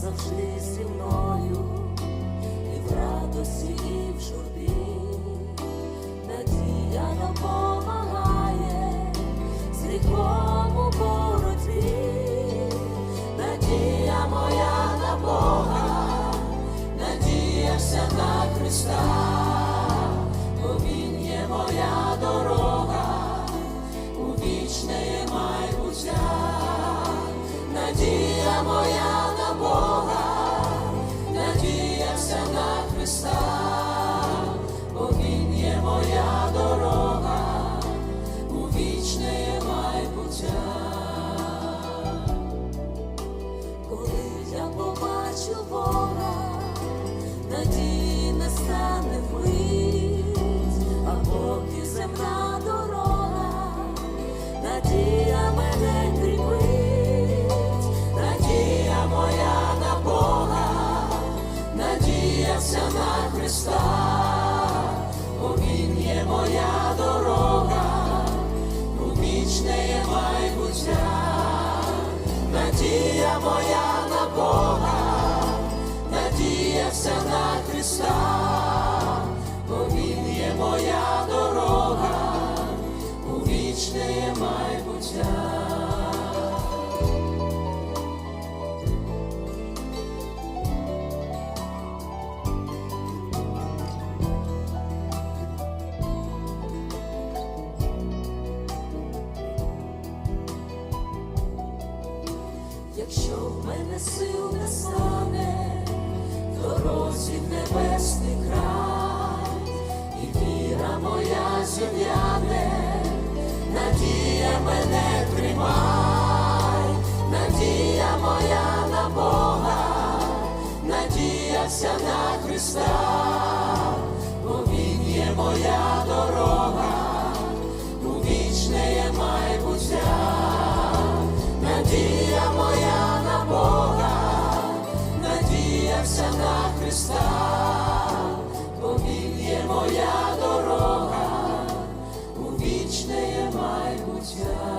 завжди зі мною, і в радості, і в журбі, моя дорога, у вічне майбуття. Надія моя на Бога, надія вся на Христа, бо Він є моя дорога, у вічне майбуття. Якщо в мене сил не стане, дорозі в небесний край, і віра моя зів'яне, надія мене тримай, надія моя на Бога, надія вся на Христа, Jesus.